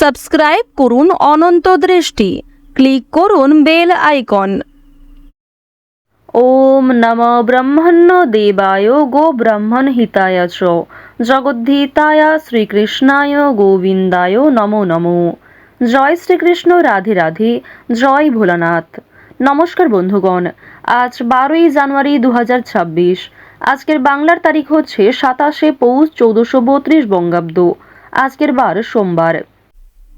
Subscribe করুন অনন্ত দৃষ্টি। Click করুন বেল আইকন। ওম নম ব্রহ্মণ্য দেবায় গো ব্রাহ্মণ হিতায় চ। জগদ্ধিতায় শ্রীকৃষ্ণায় গোবিন্দায় নমো নমো। জয় শ্রীকৃষ্ণ, রাধে রাধে, জয় ভোলানাথ। নমস্কার বন্ধুগণ, আজ বারোই জানুয়ারি দু হাজার ছাব্বিশ। আজকের বাংলার তারিখ হচ্ছে সাতাশে পৌষ চৌদ্দশো বত্রিশ বঙ্গাব্দ। আজকের বার সোমবার।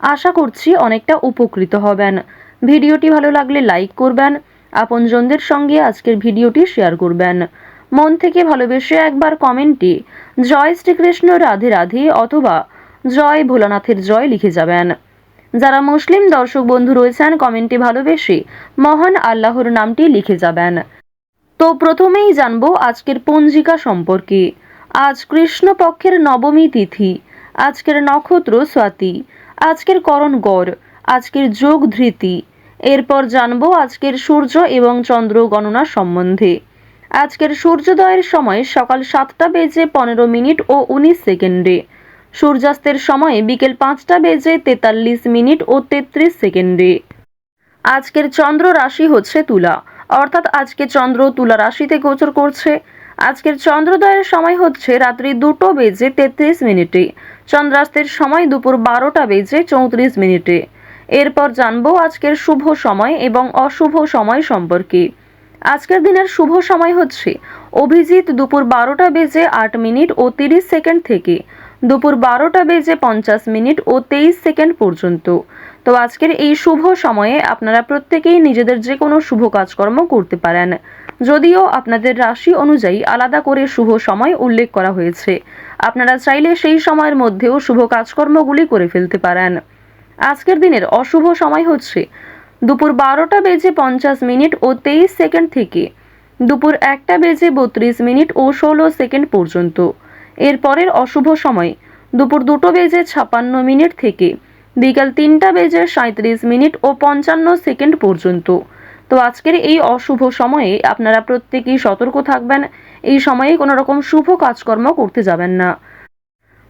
আশা করছি অনেকটা উপকৃত হবেন। ভিডিওটি ভালো লাগলে লাইক করবেন, আপনজনদের সঙ্গে আজকের ভিডিওটি শেয়ার করবেন। মন থেকে ভালোবেসে একবার কমেন্টে জয় শ্রীকৃষ্ণ রাধে রাধে অথবা জয় ভোলানাথের জয় লিখে যাবেন। যারা মুসলিম দর্শক বন্ধু রয়েছেন, কমেন্টে ভালোবেসে মহান আল্লাহর নামটি লিখে যাবেন। তো প্রথমেই জানব আজকের পঞ্জিকা সম্পর্কে। আজ কৃষ্ণপক্ষের নবমী তিথি, আজকের নক্ষত্র স্বাতি। আজকের করণ গড়, আজকের যোগ ধৃতি। এরপর জানব আজকের সূর্য এবং চন্দ্র গণনা সম্বন্ধে। আজকের সূর্যোদয়ের সময় সকাল সাতটা বেজে পনেরো মিনিট ও উনিশ সেকেন্ডে। সূর্যাস্তের সময় বিকেল পাঁচটা বেজে তেতাল্লিশ মিনিট ও তেত্রিশ সেকেন্ডে। আজকের চন্দ্র রাশি হচ্ছে তুলা, অর্থাৎ আজকে চন্দ্র তুলা রাশিতে গোচর করছে। আজকের চন্দ্রোদয়ের সময় হচ্ছে রাত্রি দুটো বেজে তেত্রিশ মিনিটে। চন্দ্রাস্তের সময় দুপুর বারোটা বেজে চৌত্রিশ মিনিটে। এরপর জানব আজকের শুভ সময় এবং অশুভ সময় সম্পর্কে। আজকের দিনের শুভ সময় হচ্ছে, অভিজিৎ দুপুর বারোটা বেজে আট মিনিট ও তিরিশ সেকেন্ড থেকে, দুপুর বারোটা বেজে পঞ্চাশ মিনিট ও তেইশ সেকেন্ড পর্যন্ত। তো আজকের এই শুভ সময়ে আপনারা প্রত্যেকেই নিজেদের যে কোনো শুভ কাজকর্ম করতে পারেন। যদিও আপনাদের রাশি অনুযায়ী আলাদা করে শুভ সময় উল্লেখ করা হয়েছে। আপনারা চাইলে সেই সময়ের মধ্যেও শুভ কাজকর্মগুলি করে ফেলতে পারেন। আজকের দিনের অশুভ সময় হচ্ছে দুপুর বারোটা বেজে পঞ্চাশ মিনিট ও তেইশ সেকেন্ড থেকে দুপুর একটা বেজে বত্রিশ মিনিট ও ষোলো সেকেন্ড পর্যন্ত। এর পরের অশুভ সময় দুপুর দুটো বেজে ছাপান্ন মিনিট থেকে বিকাল তিনটা বেজে সাঁত্রিশ মিনিট ও পঞ্চান্ন সেকেন্ড পর্যন্ত। তো আজকের এই অশুভ সময়ে আপনারা প্রত্যেকেই সতর্ক থাকবেন। এই সময়ে কোনো রকম শুভ কাজকর্ম করতে যাবেন না।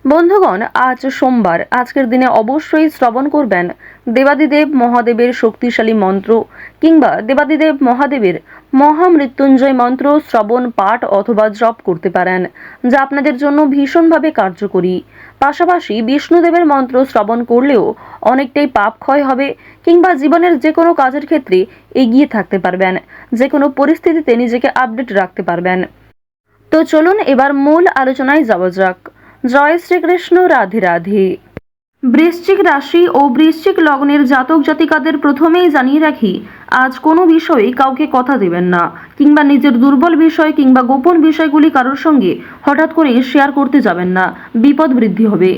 বন্ধুগণ, আজ সোমবার। আজকের দিনে অবশ্যই শ্রবণ করবেন দেবাদিদেব মহাদেবের শক্তিশালী মন্ত্র কিংবা দেবাদিদেব মহাদেবের মহামৃত্যুঞ্জয় মন্ত্র শ্রবণ, পাঠ অথবা জপ করতে পারেন, যা আপনাদের জন্য ভীষণভাবে কার্যকরী। পাশাপাশি বিষ্ণুদেবের মন্ত্র শ্রবণ করলেও অনেকটাই পাপ ক্ষয় হবে কিংবা জীবনের যে কোনো কাজের ক্ষেত্রে এগিয়ে থাকতে পারবেন যে কোনো পরিস্থিতিতে নিজেকে আপডেট রাখতে পারবেন। তো চলুন এবার মূল আলোচনায় যাওয়া যাক। জয় শ্রীকৃষ্ণ, রাধে রাধে। বৃশ্চিক রাশি ও বৃশ্চিক লগ্নের জাতক জাতিকাদের প্রথমেই জানিয়ে রাখি, আজ কোনো বিষয়ে কাউকে কথা দেবেন না, কিংবা নিজের দুর্বল বিষয় কিংবা গোপন বিষয়গুলি কারোর সঙ্গে হঠাৎ করে শেয়ার করতে যাবেন না, বিপদ বৃদ্ধি হবে।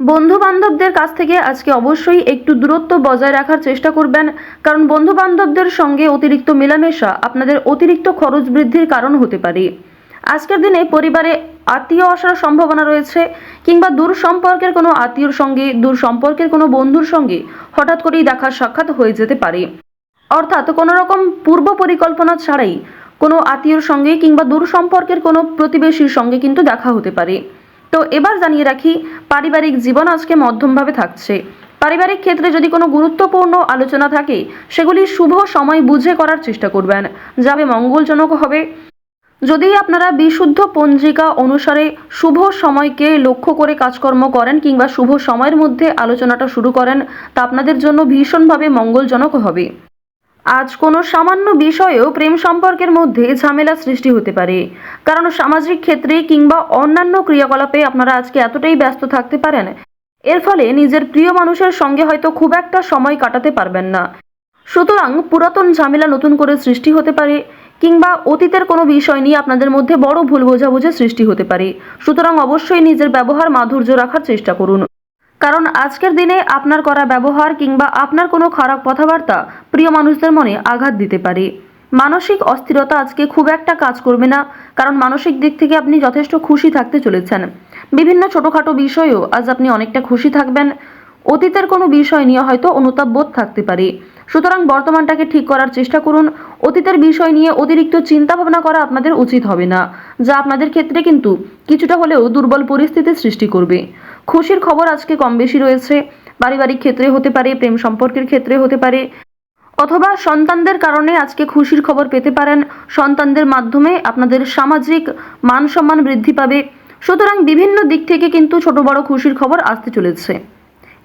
বন্ধু বান্ধবদের কাছ থেকে আজকে অবশ্যই একটু দূরত্ব বজায় রাখার চেষ্টা করবেন, কারণ বন্ধু বান্ধবদের সঙ্গে অতিরিক্ত মেলামেশা আপনাদের অতিরিক্ত খরচ বৃদ্ধির কারণ হতে পারে। আজকের দিনে পরিবারে আত্মীয় আসার সম্ভাবনা রয়েছে কিংবা দূর সম্পর্কের কোনো আত্মীয়র সঙ্গে, দূর সম্পর্কের কোনো বন্ধুর সঙ্গে হঠাৎ করেই দেখা সাক্ষাৎ হয়ে যেতে পারে। অর্থাৎ কোনো রকম পূর্ব পরিকল্পনা ছাড়াই কোনো আত্মীয়র সঙ্গে কিংবা দূর সম্পর্কের কোনো প্রতিবেশীর সঙ্গে কিন্তু দেখা হতে পারে। তো এবার জানিয়ে রাখি, পারিবারিক জীবন আজকে মধ্যমভাবে থাকছে। পারিবারিক ক্ষেত্রে যদি কোনো গুরুত্বপূর্ণ আলোচনা থাকে, সেগুলি শুভ সময় বুঝে করার চেষ্টা করবেন। যাবে মঙ্গলজনক হবে। যদি আপনারা বিশুদ্ধ পঞ্জিকা অনুসারে শুভ সময়কে লক্ষ্য করে কাজকর্ম করেন কিংবা শুভ সময়ের মধ্যে আলোচনাটা শুরু করেন, তা আপনাদের জন্য ভীষণভাবে মঙ্গলজনক হবে। আজ কোনো সামান্য বিষয়েও প্রেম সম্পর্কের মধ্যে ঝামেলা সৃষ্টি হতে পারে। কারণ সামাজিক ক্ষেত্রে কিংবা অন্যান্য ক্রিয়াকলাপে আপনারা আজকে এতটাই ব্যস্ত থাকতে পারেন, এর ফলে নিজের প্রিয় মানুষের সঙ্গে হয়তো খুব একটা সময় কাটাতে পারবেন না। সুতরাং পুরাতন ঝামেলা নতুন করে সৃষ্টি হতে পারে কিংবা অতীতের কোনো বিষয় নিয়ে আপনাদের মধ্যে বড় ভুল বোঝাবুঝি সৃষ্টি হতে পারে। সুতরাং অবশ্যই নিজের ব্যবহার মাধুর্য রাখার চেষ্টা করুন। কারণ আজকের দিনে আপনার করা ব্যবহার কিংবা আপনার কোনো খারাপ কথাবার্তা প্রিয় মানুষদের মনে আঘাত দিতে পারে। মানসিক অস্থিরতা আজকে খুব একটা কাজ করবে না, কারণ মানসিক দিক থেকে আপনি যথেষ্ট খুশি থাকতে চলেছেন। বিভিন্ন ছোটোখাটো বিষয়েও আজ আপনি অনেকটা খুশি থাকবেন। অতীতের কোনো বিষয় নিয়ে হয়তো অনুতাপ বোধ থাকতে পারে। সুতরাং বর্তমানটাকে ঠিক করার চেষ্টা করুন। অতীতের বিষয় নিয়ে অতিরিক্ত চিন্তা ভাবনা করা আপনাদের উচিত হবে না, যা আপনাদের ক্ষেত্রে কিন্তু কিছুটা হলেও দুর্বল পরিস্থিতির সৃষ্টি করবে। খুশির খবর আজকে কম বেশি রয়েছে। পারিবারিক ক্ষেত্রে হতে পারে, প্রেম সম্পর্কের ক্ষেত্রে হতে পারে, অথবা সন্তানদের কারণে আজকে খুশির খবর পেতে পারেন। সন্তানদের মাধ্যমে আপনাদের সামাজিক মান সম্মান বৃদ্ধি পাবে। সুতরাং বিভিন্ন দিক থেকে কিন্তু ছোট বড় খুশির খবর আসতে চলেছে।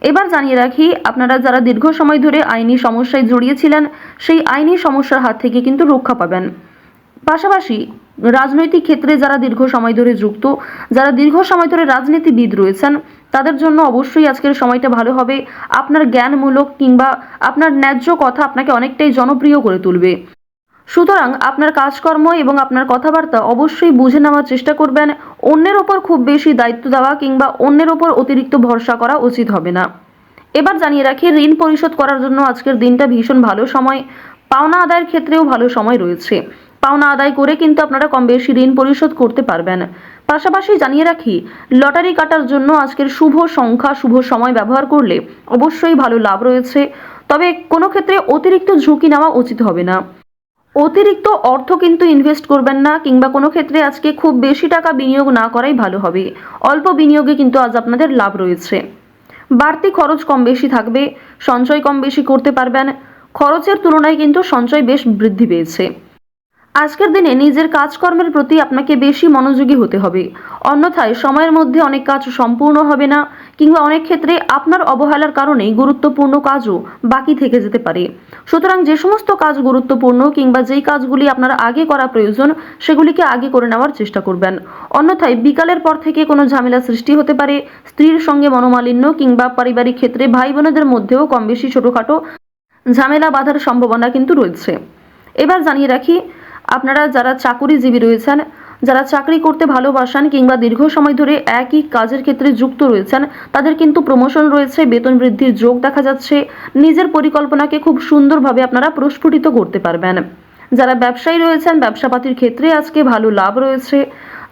এবার জানিয়ে রাখি, আপনারা যারা দীর্ঘ সময় ধরে আইনি সমস্যায় জড়িয়েছিলেন, সেই আইনি সমস্যার হাত থেকে কিন্তু রক্ষা পাবেন। পাশাপাশি রাজনৈতিক ক্ষেত্রে যারা দীর্ঘ সময় ধরে যুক্ত, যারা দীর্ঘ সময় ধরে রাজনীতিবিদ রয়েছেন, তাদের জন্য অবশ্যই আজকের সময়টা ভালো হবে। আপনার জ্ঞানমূলক কিংবা আপনার ন্যায্য কথা আপনাকে অনেকটাই জনপ্রিয় করে তুলবে। সুতরাং আপনার কাজকর্ম এবং আপনার কথাবার্তা অবশ্যই বুঝে নেওয়ার চেষ্টা করবেন। অন্যের ওপর খুব বেশি দায়িত্ব দেওয়া কিংবা অন্যের ওপর অতিরিক্ত ভরসা করা উচিত হবে না। এবার জানিয়ে রাখি, ঋণ পরিশোধ করার জন্য আজকের দিনটা ভীষণ ভালো সময়। পাওনা আদায়ের ক্ষেত্রেও ভালো সময় রয়েছে। পাওনা আদায় করে কিন্তু আপনারা কম বেশি ঋণ পরিশোধ করতে পারবেন। পাশাপাশি জানিয়ে রাখি, লটারি কাটার জন্য আজকের শুভ সংখ্যা, শুভ সময় ব্যবহার করলে অবশ্যই ভালো লাভ রয়েছে। তবে কোনো ক্ষেত্রে অতিরিক্ত ঝুঁকি নেওয়া উচিত হবে না। অতিরিক্ত অর্থ কিন্তু ইনভেস্ট করবেন না কিংবা কোনো ক্ষেত্রে আজকে খুব বেশি টাকা বিনিয়োগ না করাই ভালো হবে। অল্প বিনিয়োগে কিন্তু আজ আপনাদের লাভ রয়েছে। বাড়তি খরচ কম বেশি থাকবে, সঞ্চয় কম বেশি করতে পারবেন। খরচের তুলনায় কিন্তু সঞ্চয় বেশ বৃদ্ধি পেয়েছে। আজকের দিনে নিজের কাজকর্মের প্রতি আপনাকে বেশি মনোযোগী হতে হবে। অন্যথায় সময়ের মধ্যে অনেক কাজ সম্পূর্ণ হবে না কিংবা অনেক ক্ষেত্রে আপনার অবহেলার কারণেই গুরুত্বপূর্ণ কাজও বাকি থেকে যেতে পারে। সুতরাং যে সমস্ত কাজ গুরুত্বপূর্ণ কিংবা যেই কাজগুলি আপনার আগে করা প্রয়োজন, সেগুলিকে আগে করে নেওয়ার চেষ্টা করবেন। অন্যথায় বিকালের পর থেকে কোনো ঝামেলা সৃষ্টি হতে পারে, স্ত্রীর সঙ্গে মনোমালিন্য কিংবা পারিবারিক ক্ষেত্রে ভাই বোনেদের মধ্যেও কম বেশি ছোটোখাটো ঝামেলা বাঁধার সম্ভাবনা কিন্তু রয়েছে। এবার জানিয়ে রাখি আপনারা যারা চাকুরিজীবী রয়েছেন, যারা চাকরি করতে ভালোবাসেন কিংবা দীর্ঘ সময় ধরে একই কাজের ক্ষেত্রে যুক্ত রয়েছেন, তাদের কিন্তু প্রমোশন রয়েছে, বেতন বৃদ্ধির যোগ দেখা যাচ্ছে, নিজের পরিকল্পনাকে খুব সুন্দরভাবে আপনারা প্রস্ফুটিত করতে পারবেন। যারা ব্যবসায়ী রয়েছেন, ব্যবসাপাতির ক্ষেত্রে আজকে ভালো লাভ রয়েছে।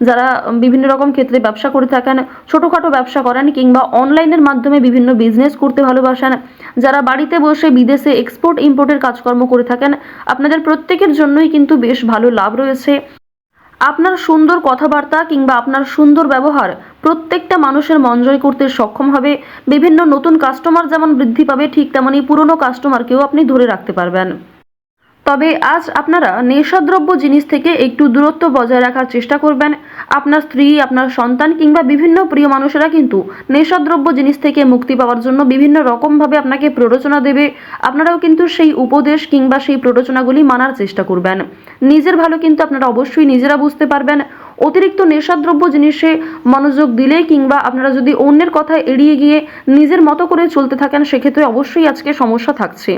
যারা বিভিন্ন রকম ক্ষেত্রে ব্যবসা করে থাকেন, ছোটোখাটো ব্যবসা করেন কিংবা অনলাইনের মাধ্যমে বিভিন্ন বিজনেস করতে ভালোবাসেন, যারা বাড়িতে বসে বিদেশে এক্সপোর্ট ইম্পোর্টের কাজকর্ম করে থাকেন, আপনাদের প্রত্যেকের জন্যই কিন্তু বেশ ভালো লাভ রয়েছে। আপনার সুন্দর কথাবার্তা কিংবা আপনার সুন্দর ব্যবহার প্রত্যেকটা মানুষের মন জয় করতে সক্ষম হবে। বিভিন্ন নতুন কাস্টমার যেমন বৃদ্ধি পাবে, ঠিক তেমনই পুরনো কাস্টমারকেও আপনি ধরে রাখতে পারবেন। তবে আজ আপনারা নেশাদ্রব্য জিনিস থেকে একটু দূরত্ব বজায় রাখার চেষ্টা করবেন। আপনার স্ত্রী, আপনার সন্তান কিংবা বিভিন্ন প্রিয় মানুষেরা কিন্তু নেশাদ্রব্য জিনিস থেকে মুক্তি পাওয়ার জন্য বিভিন্ন রকমভাবে আপনাকে প্ররোচনা দেবে। আপনারাও কিন্তু সেই উপদেশ কিংবা সেই প্ররোচনাগুলি মানার চেষ্টা করবেন। নিজের ভালো কিন্তু আপনারা অবশ্যই নিজেরা বুঝতে পারবেন। অতিরিক্ত নেশাদ্রব্য জিনিসে মনোযোগ দিলে কিংবা আপনারা যদি অন্যের কথা এড়িয়ে গিয়ে নিজের মতো করে চলতে থাকেন, সেক্ষেত্রে অবশ্যই আজকে সমস্যা থাকছে।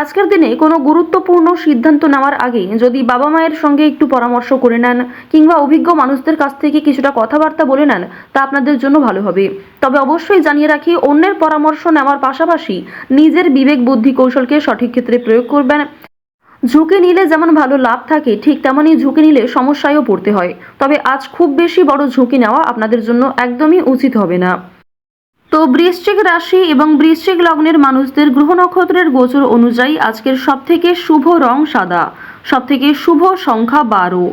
আজকের দিনে কোনো গুরুত্বপূর্ণ সিদ্ধান্ত নেওয়ার আগে যদি বাবা মায়ের সঙ্গে একটু পরামর্শ করে নেন কিংবা অভিজ্ঞ মানুষদের কাছ থেকে কিছুটা কথাবার্তা বলে নেন, তা আপনাদের জন্য ভালো হবে। তবে অবশ্যই জানিয়ে রাখি, অন্যের পরামর্শ নেওয়ার পাশাপাশি নিজের বিবেক বুদ্ধি কৌশলকে সঠিক ক্ষেত্রে প্রয়োগ করবেন। ঝুঁকি নিলে যেমন ভালো লাভ থাকে, ঠিক তেমনই ঝুঁকি নিলে সমস্যায়ও পড়তে হয়। তবে আজ খুব বেশি বড় ঝুঁকি নেওয়া আপনাদের জন্য একদমই উচিত হবে না। তো বৃশ্চিক রাশি এবং বৃশ্চিক লগ্নের মানুষদের গ্রহ নক্ষত্রের গোচর অনুযায়ী আজকের সবথেকে শুভ রং সাদা, সবথেকে শুভ সংখ্যা বারো।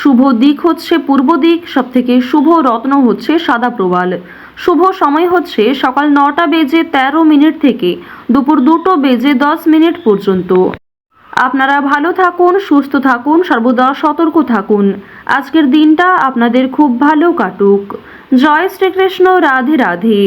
শুভ দিক হচ্ছে পূর্ব দিক, সবথেকে শুভ রত্ন হচ্ছে সাদা প্রবাল। শুভ সময় হচ্ছে সকাল নটা বেজে তেরো মিনিট থেকে দুপুর দুটো বেজে দশ মিনিট পর্যন্ত। আপনারা ভালো থাকুন, সুস্থ থাকুন, সর্বদা সতর্ক থাকুন। আজকের দিনটা আপনাদের খুব ভালো কাটুক। জয় শ্রীকৃষ্ণ, রাধে রাধে।